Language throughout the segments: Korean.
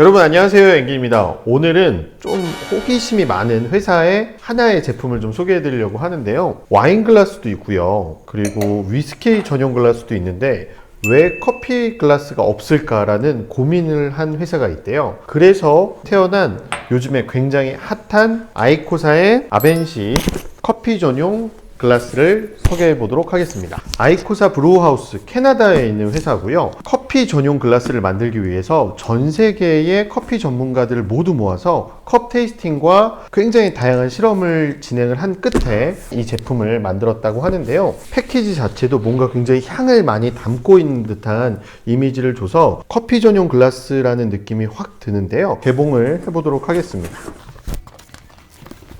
여러분 안녕하세요. 앵기입니다. 오늘은 좀 호기심이 많은 회사의 하나의 제품을 좀 소개해 드리려고 하는데요. 와인 글라스도 있고요. 그리고 위스키 전용 글라스도 있는데 왜 커피 글라스가 없을까라는 고민을 한 회사가 있대요. 그래서 태어난 요즘에 굉장히 핫한 아이코사의 아벤시 커피 전용 글라스를 소개해 보도록 하겠습니다. 아이코사 브루하우스 캐나다에 있는 회사고요. 커피 전용 글라스를 만들기 위해서 전 세계의 커피 전문가들을 모두 모아서 컵 테이스팅과 굉장히 다양한 실험을 진행을 한 끝에 이 제품을 만들었다고 하는데요. 패키지 자체도 뭔가 굉장히 향을 많이 담고 있는 듯한 이미지를 줘서 커피 전용 글라스라는 느낌이 확 드는데요. 개봉을 해보도록 하겠습니다.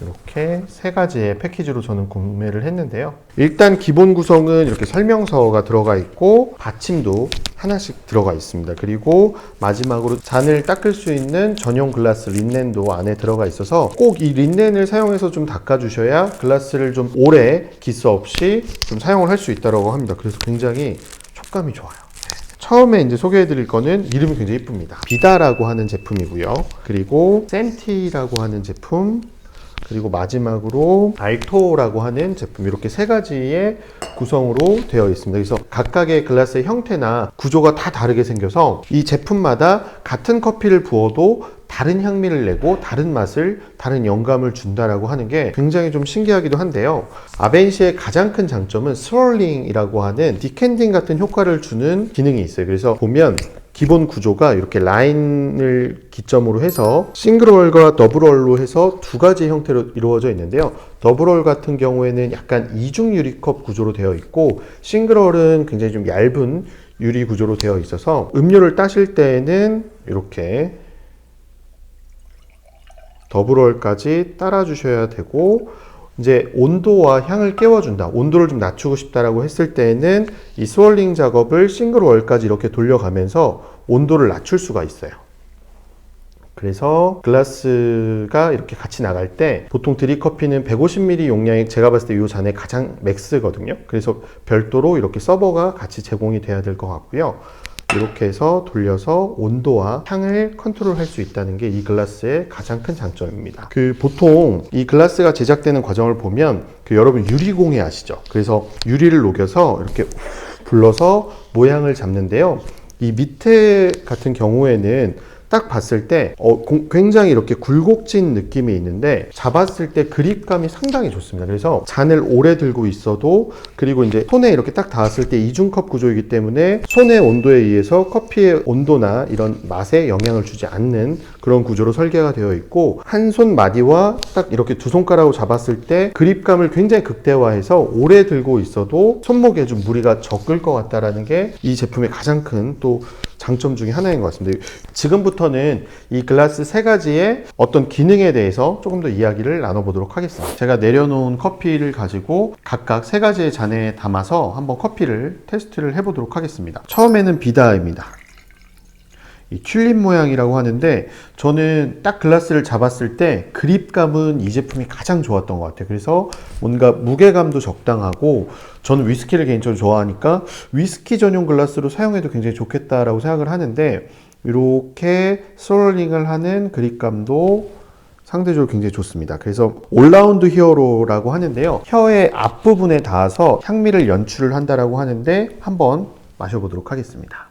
이렇게 세 가지의 패키지로 저는 구매를 했는데요. 일단 기본 구성은 이렇게 설명서가 들어가 있고 받침도 하나씩 들어가 있습니다. 그리고 마지막으로 잔을 닦을 수 있는 전용 글라스 린넨도 안에 들어가 있어서 꼭 이 린넨을 사용해서 좀 닦아주셔야 글라스를 좀 오래 기스 없이 좀 사용을 할 수 있다고 합니다. 그래서 굉장히 촉감이 좋아요. 처음에 이제 소개해드릴 거는 이름이 굉장히 이쁩니다. 비다라고 하는 제품이고요. 그리고 센티라고 하는 제품, 그리고 마지막으로 알토라고 하는 제품 이렇게 세 가지의 구성으로 되어 있습니다. 그래서 각각의 글라스의 형태나 구조가 다 다르게 생겨서 이 제품마다 같은 커피를 부어도 다른 향미를 내고 다른 맛을 다른 영감을 준다라고 하는 게 굉장히 좀 신기하기도 한데요. 아벤시의 가장 큰 장점은 스월링이라고 하는 디캔딩 같은 효과를 주는 기능이 있어요. 그래서 보면 기본 구조가 이렇게 라인을 기점으로 해서 싱글월과 더블월로 해서 두 가지 형태로 이루어져 있는데요. 더블월 같은 경우에는 약간 이중 유리컵 구조로 되어 있고 싱글월은 굉장히 좀 얇은 유리 구조로 되어 있어서 음료를 따실 때에는 이렇게 더블월까지 따라 주셔야 되고 이제 온도와 향을 깨워준다. 온도를 좀 낮추고 싶다라고 했을 때에는 이 스월링 작업을 싱글 월까지 이렇게 돌려가면서 온도를 낮출 수가 있어요. 그래서 글라스가 이렇게 같이 나갈 때 보통 드립커피는 150ml 용량이 제가 봤을 때 이 잔의 가장 맥스거든요. 그래서 별도로 이렇게 서버가 같이 제공이 돼야 될 것 같고요. 이렇게 해서 돌려서 온도와 향을 컨트롤 할 수 있다는 게 이 글라스의 가장 큰 장점입니다. 그 보통 이 글라스가 제작되는 과정을 보면 그 여러분 유리공예 아시죠? 그래서 유리를 녹여서 이렇게 불러서 모양을 잡는데요. 이 밑에 같은 경우에는 딱 봤을 때 어, 공- 굉장히 이렇게 굴곡진 느낌이 있는데 잡았을 때 그립감이 상당히 좋습니다. 그래서 잔을 오래 들고 있어도 그리고 이제 손에 이렇게 딱 닿았을 때 이중컵 구조이기 때문에 손의 온도에 의해서 커피의 온도나 이런 맛에 영향을 주지 않는 그런 구조로 설계가 되어 있고 한 손 마디와 딱 이렇게 두 손가락으로 잡았을 때 그립감을 굉장히 극대화해서 오래 들고 있어도 손목에 좀 무리가 적을 것 같다라는 게 이 제품의 가장 큰 또 장점 중에 하나인 것 같습니다. 지금부터는 이 글라스 세 가지의 어떤 기능에 대해서 조금 더 이야기를 나눠보도록 하겠습니다. 제가 내려놓은 커피를 가지고 각각 세 가지의 잔에 담아서 한번 커피를 테스트를 해보도록 하겠습니다. 처음에는 비다입니다. 이 튤립 모양이라고 하는데 저는 딱 글라스를 잡았을 때 그립감은 이 제품이 가장 좋았던 것 같아요. 그래서 뭔가 무게감도 적당하고 저는 위스키를 개인적으로 좋아하니까 위스키 전용 글라스로 사용해도 굉장히 좋겠다라고 생각을 하는데 이렇게 스월링을 하는 그립감도 상대적으로 굉장히 좋습니다. 그래서 올라운드 히어로라고 하는데요. 혀의 앞부분에 닿아서 향미를 연출을 한다라고 하는데 한번 마셔보도록 하겠습니다.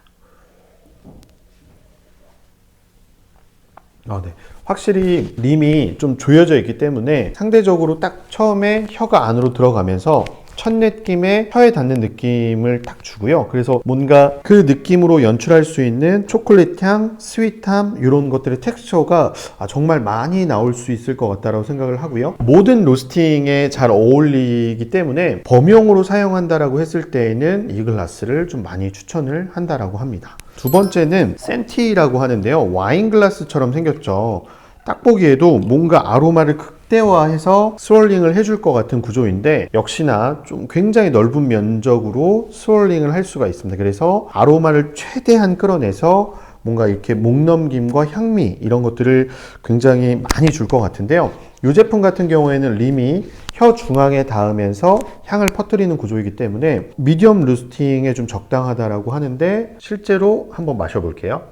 아, 네. 확실히 림이 좀 조여져 있기 때문에 상대적으로 딱 처음에 혀가 안으로 들어가면서 첫 느낌에 혀에 닿는 느낌을 딱 주고요. 그래서 뭔가 그 느낌으로 연출할 수 있는 초콜릿 향, 스윗함 이런 것들의 텍스처가 아, 정말 많이 나올 수 있을 것 같다라고 생각을 하고요. 모든 로스팅에 잘 어울리기 때문에 범용으로 사용한다라고 했을 때에는 이 글라스를 좀 많이 추천을 한다라고 합니다. 두 번째는 센티라고 하는데요. 와인 글라스처럼 생겼죠. 딱 보기에도 뭔가 아로마를 극대화해서 스월링을 해줄 것 같은 구조인데 역시나 좀 굉장히 넓은 면적으로 스월링을 할 수가 있습니다. 그래서 아로마를 최대한 끌어내서 뭔가 이렇게 목넘김과 향미 이런 것들을 굉장히 많이 줄 것 같은데요. 이 제품 같은 경우에는 림이 혀 중앙에 닿으면서 향을 퍼뜨리는 구조이기 때문에 미디엄 루스팅에 좀 적당하다라고 하는데 실제로 한번 마셔볼게요.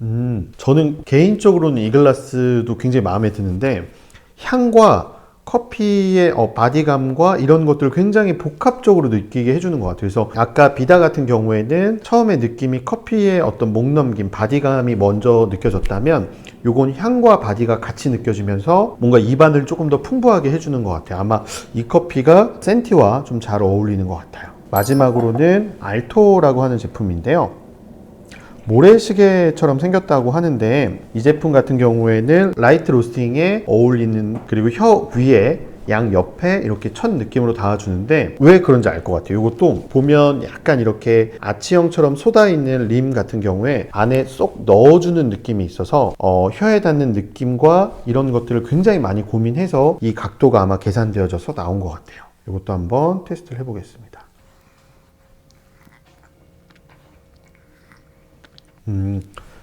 음, 저는 개인적으로는 이 글라스도 굉장히 마음에 드는데 향과 커피의 어, 바디감과 이런 것들을 굉장히 복합적으로 느끼게 해주는 것 같아요. 그래서 아까 비다 같은 경우에는 처음에 느낌이 커피의 어떤 목 넘김, 바디감이 먼저 느껴졌다면 요건 향과 바디가 같이 느껴지면서 뭔가 입안을 조금 더 풍부하게 해주는 것 같아요. 아마 이 커피가 센티와 좀 잘 어울리는 것 같아요. 마지막으로는 알토라고 하는 제품인데요. 모래시계처럼 생겼다고 하는데 이 제품 같은 경우에는 라이트 로스팅에 어울리는 그리고 혀 위에 양 옆에 이렇게 첫 느낌으로 닿아주는데 왜 그런지 알 것 같아요. 이것도 보면 약간 이렇게 아치형처럼 쏟아 있는 림 같은 경우에 안에 쏙 넣어주는 느낌이 있어서 어, 혀에 닿는 느낌과 이런 것들을 굉장히 많이 고민해서 이 각도가 아마 계산되어져서 나온 것 같아요. 이것도 한번 테스트를 해보겠습니다. 음,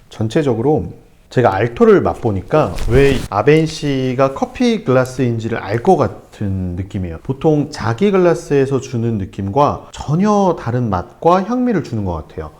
전체적으로 제가 알토를 맛보니까 왜 아벤시가 커피 글라스인지를 알 것 같은 느낌이에요. 보통 자기 글라스에서 주는 느낌과 전혀 다른 맛과 향미를 주는 것 같아요.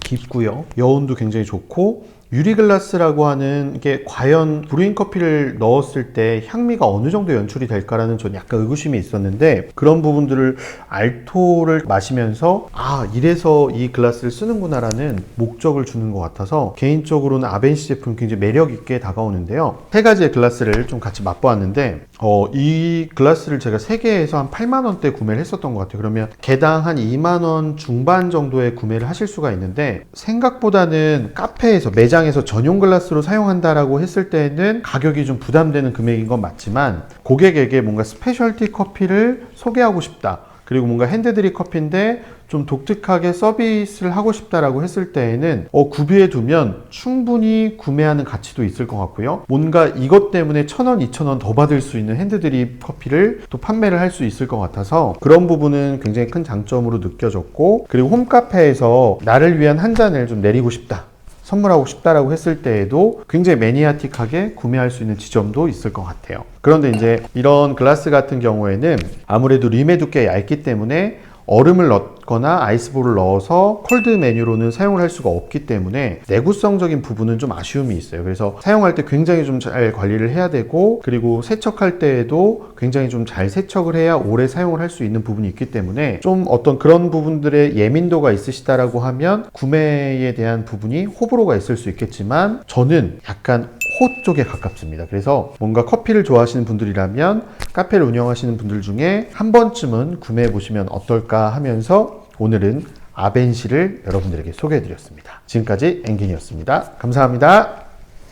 깊고요. 여운도 굉장히 좋고 유리 글라스라고 하는 게 과연 브루잉 커피를 넣었을 때 향미가 어느 정도 연출이 될까라는 전 약간 의구심이 있었는데 그런 부분들을 알토를 마시면서 아 이래서 이 글라스를 쓰는구나라는 목적을 주는 것 같아서 개인적으로는 아벤시 제품 굉장히 매력 있게 다가오는데요. 세 가지의 글라스를 좀 같이 맛보았는데 어, 이 글라스를 제가 세 개에서 한 8만 원대 구매를 했었던 것 같아요. 그러면 개당 한 2만 원 중반 정도에 구매를 하실 수가 있는데 생각보다는 카페에서 매장 에서 전용 글라스로 사용한다라고 했을 때는 가격이 좀 부담되는 금액인 건 맞지만 고객에게 뭔가 스페셜티 커피를 소개하고 싶다. 그리고 뭔가 핸드드립 커피인데 좀 독특하게 서비스를 하고 싶다라고 했을 때에는 어, 구비해 두면 충분히 구매하는 가치도 있을 것 같고요. 뭔가 이것 때문에 천 원, 이천 원 더 받을 수 있는 핸드드립 커피를 또 판매를 할 수 있을 것 같아서 그런 부분은 굉장히 큰 장점으로 느껴졌고 그리고 홈카페에서 나를 위한 한 잔을 좀 내리고 싶다. 선물하고 싶다라고 했을 때에도 굉장히 매니아틱하게 구매할 수 있는 지점도 있을 것 같아요. 그런데 이제 이런 글라스 같은 경우에는 아무래도 림의 두께가 얇기 때문에 얼음을 넣거나 아이스볼을 넣어서 콜드 메뉴로는 사용을 할 수가 없기 때문에 내구성적인 부분은 좀 아쉬움이 있어요. 그래서 사용할 때 굉장히 좀 잘 관리를 해야 되고 그리고 세척할 때에도 굉장히 좀 잘 세척을 해야 오래 사용을 할 수 있는 부분이 있기 때문에 좀 어떤 그런 부분들의 예민도가 있으시다라고 하면 구매에 대한 부분이 호불호가 있을 수 있겠지만 저는 약간 호 쪽에 가깝습니다. 그래서 뭔가 커피를 좋아하시는 분들이라면 카페를 운영하시는 분들 중에 한 번쯤은 구매해 보시면 어떨까 하면서 오늘은 아벤시를 여러분들에게 소개해 드렸습니다. 지금까지 앵긴이었습니다. 감사합니다.